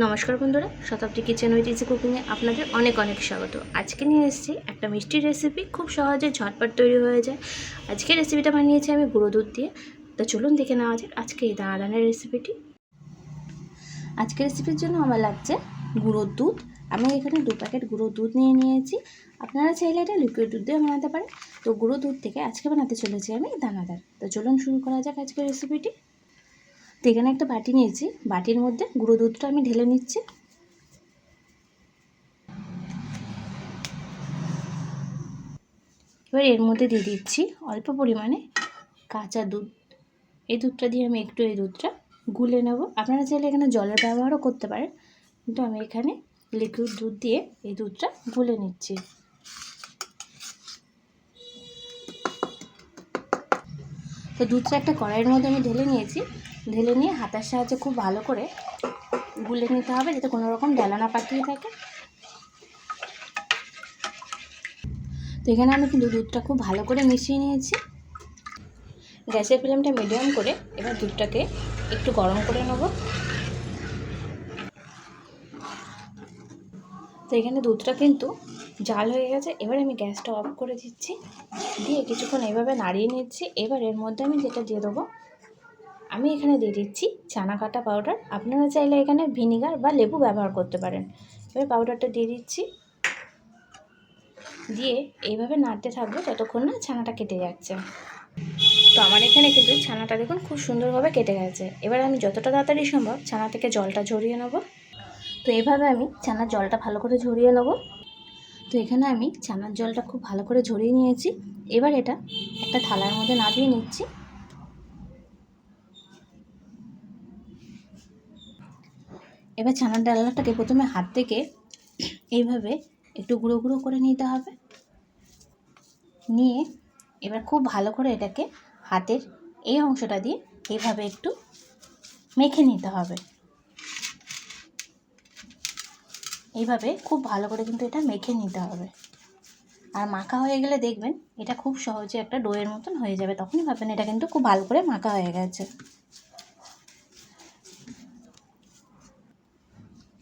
নমস্কার বন্ধুরা, শতাব্দী kitchen with easy কুকিংয়ে আপনাদের অনেক অনেক স্বাগত। আজকে নিয়ে এসেছি একটা মিষ্টির রেসিপি খুব সহজে ঝটপট তৈরি হয়ে যায়। আজকে রেসিপিটা বানিয়েছি আমি গুঁড়ো দুধ দিয়ে। তো চলুন দেখে নেওয়া যাক আজকে এই দানাদানের রেসিপিটি আজকে রেসিপির জন্য আমার লাগছে গুঁড়োর দুধ। আমি এখানে দু প্যাকেট গুঁড়ো দুধ নিয়ে নিয়েছি। আপনারা চাইলে এটা লিকুইড দুধ দিয়ে বানাতে পারেন। তো গুঁড়ো দুধ থেকে আজকে বানাতে চলেছি আমি দানাদার। তো চলুন শুরু করা যাক আজকের রেসিপিটি তো এখানে একটা বাটি নিয়েছি। বাটির মধ্যে গুঁড়ো দুধটা আমি ঢেলে নিচ্ছি। এবার এর মধ্যে দিয়ে দিচ্ছি অল্প পরিমাণে কাঁচা দুধ। এই দুধটা দিয়ে আমি একটু এই দুধটা গুলে নেব। আপনারা চাইলে এখানে জলের ব্যবহারও করতে পারেন, কিন্তু আমি এখানে লিকুইড দুধ দিয়ে এই দুধটা গুলে নিচ্ছি। তো দুধটা একটা কড়াইয়ের মধ্যে আমি ঢেলে নিয়েছি। ঢেলে নিয়ে হাতার সাহায্যে খুব ভালো করে গুলে নিতে হবে যাতে কোনো রকম ডালা না পাকিয়ে থাকে। তো এখানে আমি কিন্তু দুধটা খুব ভালো করে মিশিয়ে নিয়েছি। গ্যাসের ফ্লেমটা মিডিয়াম করে এবার দুধটাকে একটু গরম করে নেব। তো এখানে দুধটা কিন্তু জাল হয়ে গেছে। এবার আমি গ্যাসটা অফ করে দিচ্ছি। দিয়ে কিছুক্ষণ এভাবে নাড়িয়ে নিচ্ছি। এবার এর মধ্যে আমি যেটা দিয়ে দেবো আমি এখানে দিয়ে দিচ্ছি চানা কাটা পাউডার। আপনারা চাইলে এখানে ভিনিগার বা লেবু ব্যবহার করতে পারেন। এবার পাউডারটা দিয়ে দিচ্ছি। দিয়ে এইভাবে নাড়তে থাকব যতক্ষণ না ছানাটা কেটে যাচ্ছে। তো আমার এখানে কিন্তু ছানাটা দেখুন খুব সুন্দরভাবে কেটে গেছে। এবার আমি যতটা তাড়াতাড়ি সম্ভব ছানা থেকে জলটা ঝরিয়ে নেব। তো এইভাবে আমি ছানার জলটা ভালো করে ঝরিয়ে নেব। তো এখানে আমি ছানার জলটা খুব ভালো করে ঝরিয়ে নিয়েছি। এবার এটা একটা থালার মধ্যে নামিয়ে নিচ্ছি। এবার ছানার ডালনাটাকে প্রথমে হাত থেকে এইভাবে একটু গুঁড়ো গুঁড়ো করে নিতে হবে। নিয়ে এবার খুব ভালো করে এটাকে হাতের এই অংশটা দিয়ে এইভাবে একটু মেখে নিতে হবে। এইভাবে খুব ভালো করে কিন্তু এটা মেখে নিতে হবে। আর মাখা হয়ে গেলে দেখবেন এটা খুব সহজে একটা ডোয়ের মতন হয়ে যাবে, তখনই ভাববেন এটা কিন্তু খুব ভালো করে মাখা হয়ে গেছে।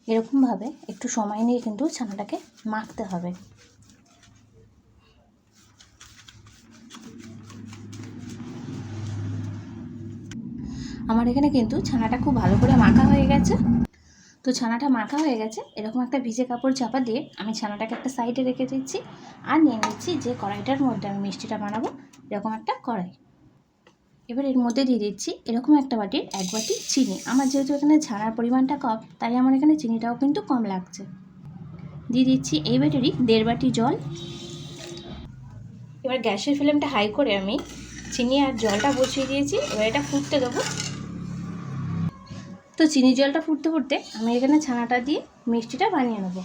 এরকমভাবে একটু সময় নিয়ে কিন্তু ছানাটাকে মাখতে হবে। আমার এখানে কিন্তু ছানাটা খুব ভালো করে মাখা হয়ে গেছে। তো ছানাটা মাখা হয়ে গেছে, এরকম একটা ভিজে কাপড় চাপা দিয়ে আমি ছানাটাকে একটা সাইডে রেখে দিচ্ছি আর নিয়ে নিচ্ছি যে কড়াইটার মধ্যে আমি মিষ্টিটা বানাবো, এরকম একটা কড়াই। এবার এর মধ্যে দিয়ে দিচ্ছি এরকম একটা বাটির এক বাটি চিনি। আমার যেহেতু এখানে ছানার পরিমাণটা কম, তাই আমার এখানে চিনিটাও কিন্তু কম লাগছে। দিয়ে দিচ্ছি এই বাটিরই দেড় বাটি জল। এবার গ্যাসের ফ্লেমটা হাই করে আমি চিনি আর জলটা বসিয়ে দিয়েছি। এবার এটা ফুটতে দেবো। তো চিনি জলটা ফুটতে ফুটতে আমি এখানে ছানাটা দিয়ে মিষ্টিটা বানিয়ে নেব।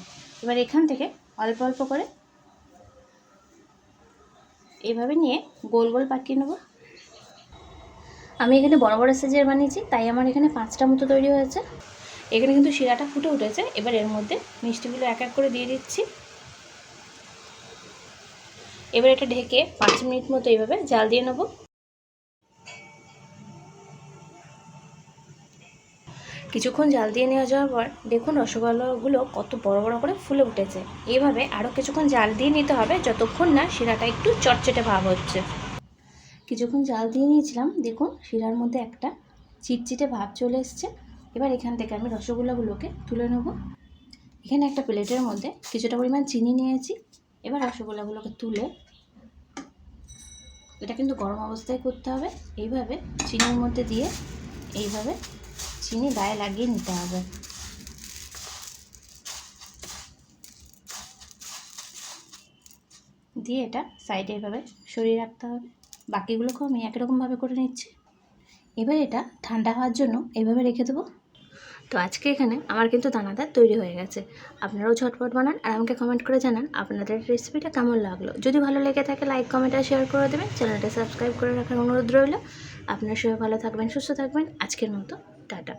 এবার এখান থেকে অল্প অল্প করে এভাবে নিয়ে গোল গোল পাকিয়ে নেব। আমি এখানে বড় বড় সাইজের বানিয়েছি, তাই আমার এখানে পাঁচটা মতো তৈরি হয়েছে। এখানে কিন্তু শিরাটা ফুটে উঠেছে, এবার এর মধ্যে মিষ্টিগুলো এক এক করে দিয়ে দিচ্ছি। এবার এটা ঢেকে পাঁচ মিনিট মতো এইভাবে জাল দিয়ে নেব। কিছুক্ষণ জাল দিয়ে নেওয়া যাওয়ার পর দেখুন রসগোল্লাগুলো কত বড় বড় করে ফুলে উঠেছে। এইভাবে আরও কিছুক্ষণ জাল দিয়ে নিতে হবে, যতক্ষণ না শিরাটা একটু চটচটে ভাব হচ্ছে। কিছুক্ষণ জাল দিয়ে নিয়েছিলাম। দেখুন, শিরার মধ্যে একটা চিটচিটে ভাব চলে এসছে। এবার এখান থেকে আমি রসগোল্লাগুলোকে তুলে নেব। এখানে একটা প্লেটের মধ্যে কিছুটা পরিমাণ চিনি নিয়েছি। এবার রসগোল্লাগুলোকে তুলে এটা কিন্তু গরম অবস্থায় করতে হবে। এইভাবে চিনির মধ্যে দিয়ে এইভাবে চিনি গায়ে লাগিয়ে নিতে হবে। দিয়ে এটা সাইডে এভাবে সরিয়ে রাখতে হবে। বাকিগুলোকেও আমি একই রকমভাবে করে নিচ্ছি। এবার এটা ঠান্ডা হওয়ার জন্য এইভাবে রেখে দেবো। তো আজকে এখানে আমার কিন্তু দানাদার তৈরি হয়ে গেছে। আপনারাও ঝটপট বানান আর আমাকে কমেন্ট করে জানান আপনাদের রেসিপিটা কেমন লাগল। যদি ভালো লেগে থাকে লাইক কমেন্ট আর শেয়ার করে দেবেন। চ্যানেলটা সাবস্ক্রাইব করে রাখার অনুরোধ রইল। আপনার সবাই ভালো থাকবেন, সুস্থ থাকবেন। আজকের মতো, টাটা।